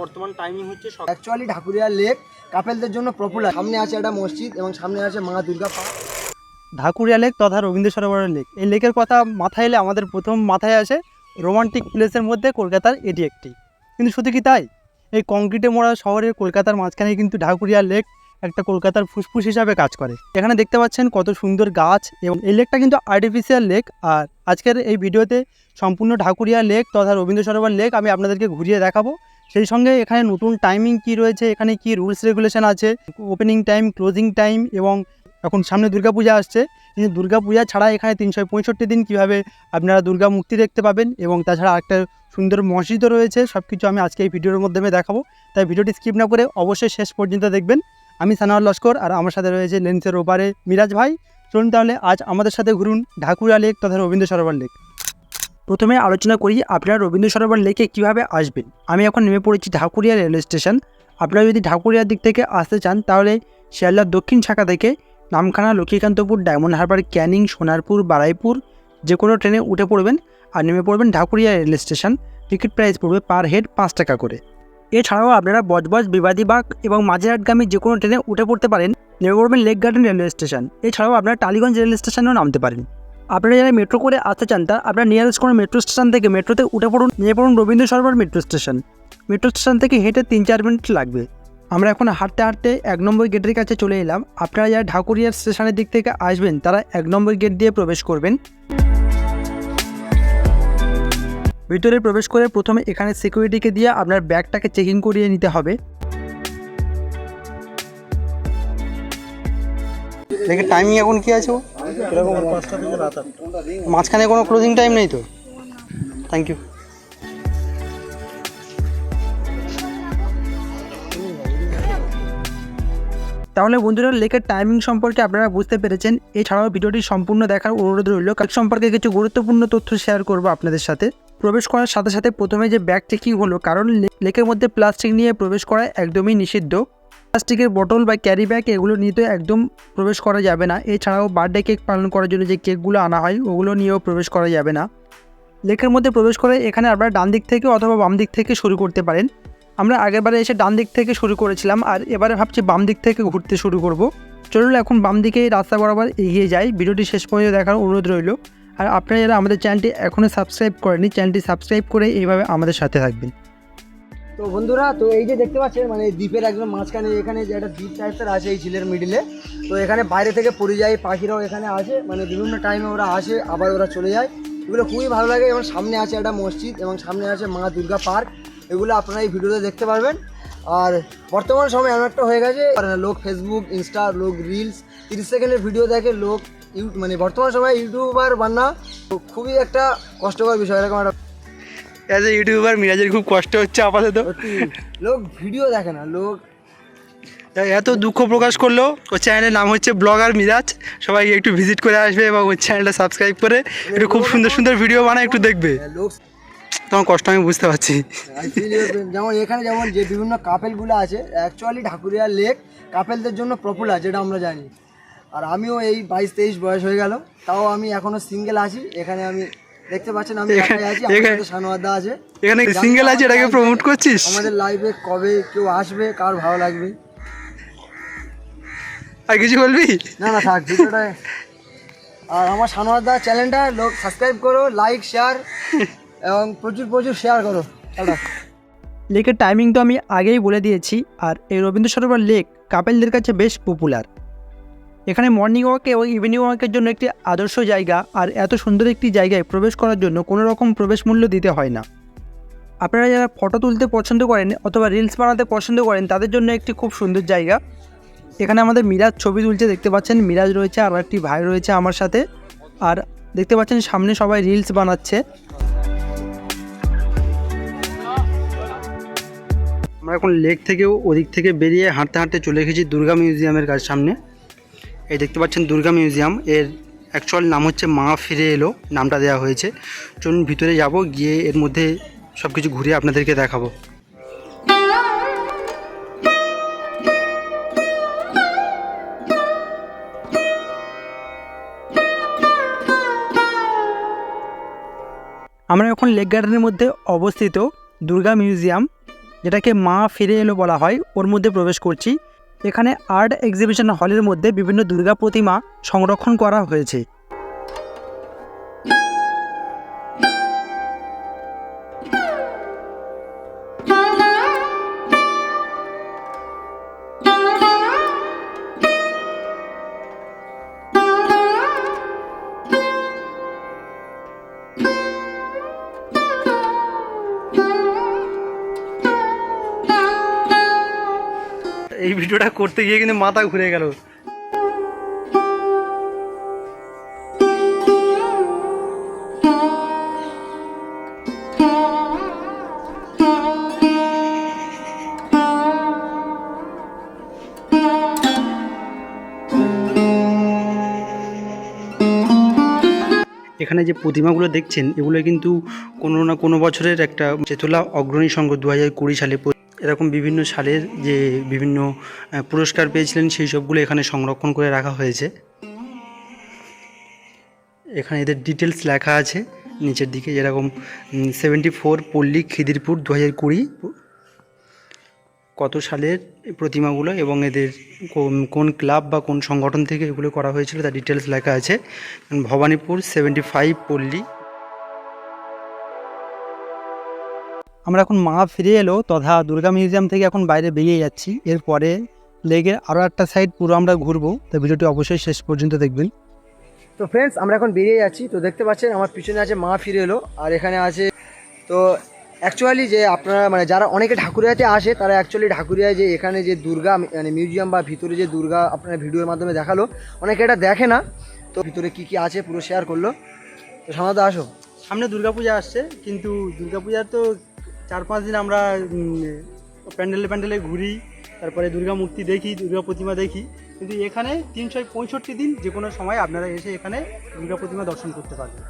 বর্তমান টাইমিং হচ্ছে actually Dhakuria lake কাপেলদের জন্য পপুলার সামনে আছে একটা মসজিদ এবং সামনে আছে মা দুর্গা পার্ক। ঢাকুরিয়া লেক তথা রবীন্দ্র সরোবরের লেক এই লেকের কথা মাথায় এলে আমাদের প্রথম মাথায় আসে রোমান্টিক প্লেসের মধ্যে কলকাতার এটি একটি। কিন্তু শুধু কি তাই? এই কংক্রিটে মোড়া শহরের কলকাতার মাঝখানে কিন্তু ঢাকুরিয়া লেক একটা কলকাতার ফুসফুস হিসাবে কাজ করে। এখানে দেখতে পাচ্ছেন কত সুন্দর গাছ এবং এই লেকটা কিন্তু আর্টিফিশিয়াল লেক আর আজকের এই ভিডিওতে সম্পূর্ণ ঢাকুরিয়া লেক তথা রবীন্দ্র সরোবর লেক আমি আপনাদেরকে ঘুরিয়ে দেখাবো। সেই সঙ্গে এখানে নতুন টাইমিং কি রয়েছে, এখানে কি রুলস রেগুলেশন আছে ওপেনিং টাইম ক্লোজিং টাইম এবং এখন সামনে দুর্গাপূজা আসছে। কিন্তু দুর্গাপূজা ছাড়া এখানে তিনশো পঁয়ষট্টি দিন কীভাবে আপনারা দুর্গা মূর্তি দেখতে পাবেন এবং তাছাড়া একটা সুন্দর মসজিদও রয়েছে সব কিছু আমি আজকে এই ভিডিওর মাধ্যমে দেখাবো। তাই ভিডিওটি স্কিপ না করে অবশ্যই শেষ পর্যন্ত দেখবেন। আমি সানোয়ার লস্কর আর আমার সাথে রয়েছে লেন্সের ওপারে মিরাজ ভাই। চলুন তাহলে আজ আমাদের সাথে ঘুরুন ঢাকুরিয়া লেক তথা রবীন্দ্র সরোবর লেক। প্রথমে আলোচনা করি আপনারা রবীন্দ্র সরোবর লেকে কীভাবে আসবেন। আমি এখন নেমে পড়েছি ঢাকুরিয়া রেল স্টেশন। আপনারা যদি ঢাকুরিয়ার দিক থেকে আসতে চান, তাহলে শিয়ালদার দক্ষিণ শাখা থেকে Namkhana Lakshmikantapur, Diamond Harbour, Canning, Sonarpur, Baruipur যে কোনো ট্রেনে উঠে পড়বেন আর নেমে পড়বেন Dhakuria rail station. Ticket price পড়বে পার হেড পাঁচ টাকা করে। এছাড়াও আপনারা বজবজ বিবাদীবাগ এবং মাঝেরহাটগামী যে কোনো ট্রেনে উঠে পড়তে পারেন। নেমে পড়বেন লেক গার্ডেন রেলওয়ে স্টেশন। এছাড়াও আপনারা টালিগঞ্জ রেল স্টেশনেও নামতে পারেন। আপনারা যারা মেট্রো করে আসতে চান তা আপনারা নিয়ারেস্ট কোনো মেট্রো স্টেশন থেকে মেট্রোতে উঠে পড়ুন, নিয়ে পড়ুন Rabindra Sarobar metro station metro station থেকে হেঁটে তিন চার মিনিট লাগবে। আমরা এখন হাঁটতে হাঁটতে এক নম্বর গেটের কাছে চলে এলাম। আপনারা যারা ঢাকুরিয়ার স্টেশনের দিক থেকে আসবেন, তারা এক নম্বর গেট দিয়ে প্রবেশ করবেন। ভিতরে প্রবেশ করে প্রথমে এখানে সিকিউরিটিকে দিয়ে আপনার ব্যাগটাকে চেকিং করিয়ে নিতে হবে। দেখে টাইমিং এখন কি আছে মাঝখানে কোনো ক্লোজিং টাইম নেই তো? থ্যাংক ইউ তাহলে বন্ধুরা লেকের টাইমিং সম্পর্কে আপনারা বুঝতে পেরেছেন। এছাড়াও ভিডিওটি সম্পূর্ণ দেখার অনুরোধ রইল। কাজ সম্পর্কে কিছু গুরুত্বপূর্ণ তথ্য শেয়ার করব আপনাদের সাথে। প্রবেশ করার সাথে সাথে প্রথমে যে ব্যাগ চেকিং হলো কারণ লেকের মধ্যে প্লাস্টিক নিয়ে প্রবেশ করা একদমই নিষিদ্ধ। প্লাস্টিকের বোতল বা ক্যারি ব্যাগ এগুলো নিয়ে তো একদম প্রবেশ করা যাবে না। এছাড়াও বার্থডে কেক পালন করার জন্য যে কেকগুলো আনা হয়, ওগুলো নিয়েও প্রবেশ করা যাবে না। লেকের মধ্যে প্রবেশ করে এখানে আপনারা ডান দিক থেকে অথবা বাম দিক থেকে শুরু করতে পারেন। আমরা আগেরবারে এসে ডান দিক থেকে শুরু করেছিলাম, আর এবারে ভাবছি বাম দিক থেকে ঘুরতে শুরু করব। চলুন এখন বাম দিকে রাস্তা বরাবর এগিয়ে যাই। ভিডিওটি শেষ পর্যন্ত দেখার অনুরোধ রইল। আর আপনারা যারা আমাদের চ্যানেলটি এখনও সাবস্ক্রাইব করেনি চ্যানেলটি সাবস্ক্রাইব করে এইভাবে আমাদের সাথে থাকবেন। তো বন্ধুরা, তো এই যে দেখতে পাচ্ছেন মানে দ্বীপের একদম মাঝখানে এখানে যে একটা দ্বীপ টাইপের আছে এই ঝিলের মিডিলে তো এখানে বাইরে থেকে পরিযায়ী পাখিরাও এখানে আসে মানে বিভিন্ন টাইমে ওরা আসে, আবার ওরা চলে যায়। এগুলো খুবই ভালো লাগে এবং সামনে আছে একটা মসজিদ এবং সামনে আছে মা দুর্গা পার্ক। এগুলো আপনারা এই ভিডিওতে দেখতে পারবেন। আর বর্তমান সময় এমন একটা হয়ে গেছে লোক ফেসবুক ইনস্টা লোক রিলস তিরিশ সেকেন্ডের ভিডিও দেখে লোক ইউ মানে বর্তমান সময় ইউটিউবার বান্না খুবই একটা কষ্টকর বিষয়, এরকম একটা অ্যাজ এ ইউটিউবার মিরাজের খুব কষ্ট হচ্ছে আপাতত। লোক ভিডিও দেখে না লোক। এত দুঃখ প্রকাশ করল। ওর চ্যানেলের নাম হচ্ছে ব্লগার মিরাজ সবাই একটু ভিজিট করে আসবে এবং ওর চ্যানেলটা সাবস্ক্রাইব করে একটু খুব সুন্দর সুন্দর ভিডিও বানায় একটু দেখবে। লোক তোমার কষ্ট আমি বুঝতে পারছি। pain. যেমন এখানে যেমন যে বিভিন্ন কাপেলগুলো আছে অ্যাকচুয়ালি ঢাকুরিয়া লেক কাপেলদের জন্য পপুলার যেটা আমরা জানি। আর আমিও এই বাইশ তেইশ বয়স হয়ে গেল তাও আমি এখনও সিঙ্গেল আছি। এখানে আমি দেখতে পাচ্ছেন আমি এখানে- একাই আছি আমার এখানে- সাথে সানোয়ারদা আছে। এখানে সিঙ্গেল আছে এটাকে আমাদের প্রমোট করছিস? আমাদের লাইভে কবে কেউ আসবে কার ভালো লাগবে? আর কিছু বলবি? না না থাক ভিডিওটা আর আমার সানোয়ারদা চ্যানেলটা লোক সাবস্ক্রাইব করো লাইক শেয়ার এবং প্রচুর প্রচুর শেয়ার করো। লেকের টাইমিং তো আমি আগেই বলে দিয়েছি আর এই রবীন্দ্র সরোবর লেক কাপেলদের কাছে বেশ পপুলার এখানে মর্নিং ওয়াক এবং ইভিনিং ওয়াকের জন্য একটি আদর্শ জায়গা আর এত সুন্দর একটি জায়গায় প্রবেশ করার জন্য কোনো রকম প্রবেশ মূল্য দিতে হয় না। আপনারা যারা ফটো তুলতে পছন্দ করেন অথবা রিলস বানাতে পছন্দ করেন, তাদের জন্য একটি খুব সুন্দর জায়গা। এখানে আমাদের মিরাজ ছবি তুলছে দেখতে পাচ্ছেন, মিরাজ রয়েছে, আর একটি ভাই রয়েছে আমার সাথে। আর দেখতে পাচ্ছেন, সামনে সবাই রিলস বানাচ্ছে। আমরা এখন লেক থেকেও ওদিক থেকে বেরিয়ে হাঁটতে হাঁটতে চলে এসেছি দুর্গা মিউজিয়ামের কাছে সামনে। এই দেখতে পাচ্ছেন দুর্গা মিউজিয়াম। এর অ্যাকচুয়াল নাম হচ্ছে মা ফিরে এলো, নামটা দেওয়া হয়েছে। চলুন ভিতরে যাব, গিয়ে এর মধ্যে সব কিছু ঘুরিয়ে আপনাদেরকে দেখাবো। আমরা এখন লেক গার্ডেনের মধ্যে অবস্থিত দুর্গা মিউজিয়াম, যেটাকে মা ফিরে এলো বলা হয়। ওর মধ্যে প্রবেশ করছি। এখানে আর্ট এক্সিবিশন হলের মধ্যে বিভিন্ন দুর্গা প্রতিমা সংরক্ষণ করা হয়েছে। এই ভিডিওটা করতে গিয়ে কিন্তু মাথা ঘুরে গেল। এখানে যে প্রতিমাগুলো দেখছেন, এগুলো কিন্তু কোনো না কোনো বছরের একটা চেতলা অগ্রণী সংঘ দু হাজার কুড়ি সালে এরকম বিভিন্ন সালের যে বিভিন্ন পুরস্কার পেয়েছিলেন সেই সবগুলো এখানে সংরক্ষণ করে রাখা হয়েছে। এখানে এদের ডিটেলস লেখা আছে, নিচের দিকে যেরকম সেভেন্টি ফোর পল্লী খিদিরপুর দু হাজার কুড়ি, কত সালের প্রতিমাগুলো এবং এদের কোন- ক্লাব বা কোন সংগঠন থেকে এগুলো করা হয়েছিল, তার ডিটেলস লেখা আছে। ভবানীপুর সেভেন্টি ফাইভ পল্লী আমরা এখন মা ফিরে এলো, তথা দুর্গা মিউজিয়াম থেকে এখন বাইরে বেরিয়ে যাচ্ছি। এরপরে লেগের আরও একটা সাইড পুরো আমরা ঘুরবো। তো ভিডিওটি অবশ্যই শেষ পর্যন্ত দেখবেন। তো ফ্রেন্ডস আমরা এখন বেরিয়ে যাচ্ছি। তো দেখতে পাচ্ছেন, আমার পিছনে আছে মা ফিরে এলো, আর এখানে আছে তো অ্যাকচুয়ালি যে আপনারা মানে যারা অনেকে ঢাকুরিয়াতে আসে, তারা অ্যাকচুয়ালি ঢাকুরিয়ায় যে এখানে যে দুর্গা মানে মিউজিয়াম বা ভিতরে যে দুর্গা আপনারা ভিডিওর মাধ্যমে দেখাল, অনেকে এটা দেখে না। তো ভিতরে কি কি আছে পুরো শেয়ার করল। তো সামনে আসো। সামনে দুর্গাপূজা আসছে, কিন্তু দুর্গাপূজার তো চার পাঁচ দিন আমরা প্যান্ডেলে প্যান্ডেলে ঘুরি, তারপরে দুর্গা মূর্তি দেখি, দুর্গা প্রতিমা দেখি। কিন্তু এখানে তিনশো পঁয়ষট্টি দিন যে কোনো সময় আপনারা এসে এখানে দুর্গা প্রতিমা দর্শন করতে পারবেন।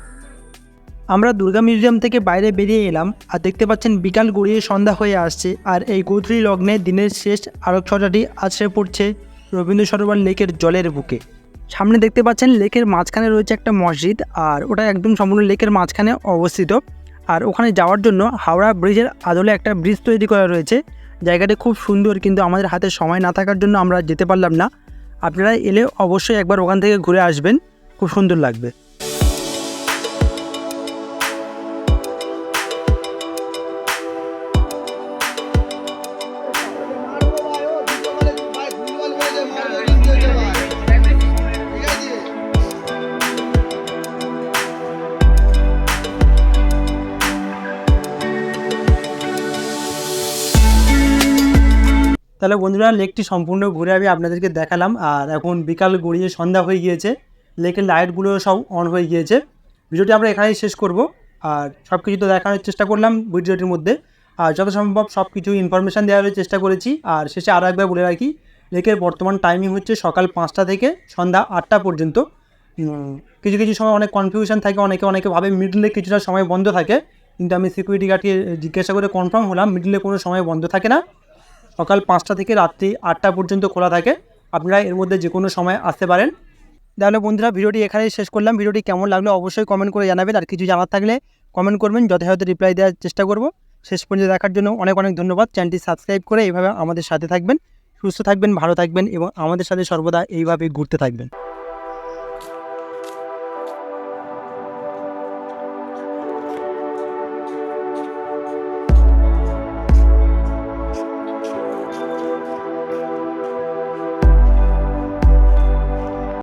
আমরা দুর্গা মিউজিয়াম থেকে বাইরে বেরিয়ে এলাম, আর দেখতে পাচ্ছেন বিকাল গড়িয়ে সন্ধ্যা হয়ে আসছে, আর এই গৌত্রী লগ্নে দিনের শেষ আলোকছটাটি আছড়ে পড়ছে রবীন্দ্র সরোবর লেকের জলের বুকে। সামনে দেখতে পাচ্ছেন লেকের মাঝখানে রয়েছে একটা মসজিদ, আর ওটা একদম সম্পূর্ণ লেকের মাঝখানে অবস্থিত। আর ওখানে যাওয়ার জন্য হাওড়া ব্রিজের আদলে একটা ব্রিজ তৈরি করা রয়েছে। জায়গাটি খুব সুন্দর, কিন্তু আমাদের হাতে সময় না থাকার জন্য আমরা যেতে পারলাম না। আপনারা এলে অবশ্যই একবার ওখান থেকে ঘুরে আসবেন। খুব সুন্দর লাগবে। তাহলে বন্ধুরা লেকটি সম্পূর্ণ ঘুরে আমি আপনাদেরকে দেখালাম। আর এখন বিকাল গড়িয়ে সন্ধ্যা হয়ে গিয়েছে। লেকের লাইটগুলো সব অন হয়ে গিয়েছে। ভিডিওটি আমরা এখানেই শেষ করব। আর সব কিছু তো দেখানোর চেষ্টা করলাম ভিডিওটির মধ্যে। আর যত সম্ভব সব কিছু ইনফরমেশান দেওয়ার চেষ্টা করেছি। আর শেষে আরও একবার বলে রাখি, লেকের বর্তমান টাইমিং হচ্ছে সকাল পাঁচটা থেকে সন্ধ্যা আটটা পর্যন্ত। কিছু কিছু সময় অনেক কনফিউশন থাকে, অনেকে অনেকে ভাবে মিডলে কিছুটা সময় বন্ধ থাকে। কিন্তু আমি সিকিউরিটি গার্ডকে জিজ্ঞাসা করে কনফার্ম হলাম মিডলে কোনো সময় বন্ধ থাকে না। সকাল পাঁচটা থেকে রাত্রি আটটা পর্যন্ত খোলা থাকে। আপনারা এর মধ্যে যে কোনো সময় আসতে পারেন। তাহলে বন্ধুরা, ভিডিওটি এখানেই শেষ করলাম। ভিডিওটি কেমন লাগল অবশ্যই কমেন্ট করে জানাবেন। আর কিছু জানার থাকলে কমেন্ট করবেন। যথাযথ রিপ্লাই দেওয়ার চেষ্টা করব। শেষ পর্যন্ত দেখার জন্য অনেক অনেক ধন্যবাদ। চ্যানেলটি সাবস্ক্রাইব করে এইভাবে আমাদের সাথে থাকবেন। সুস্থ থাকবেন, ভালো থাকবেন এবং আমাদের সাথে সর্বদা এইভাবে ঘুরতে থাকবেন।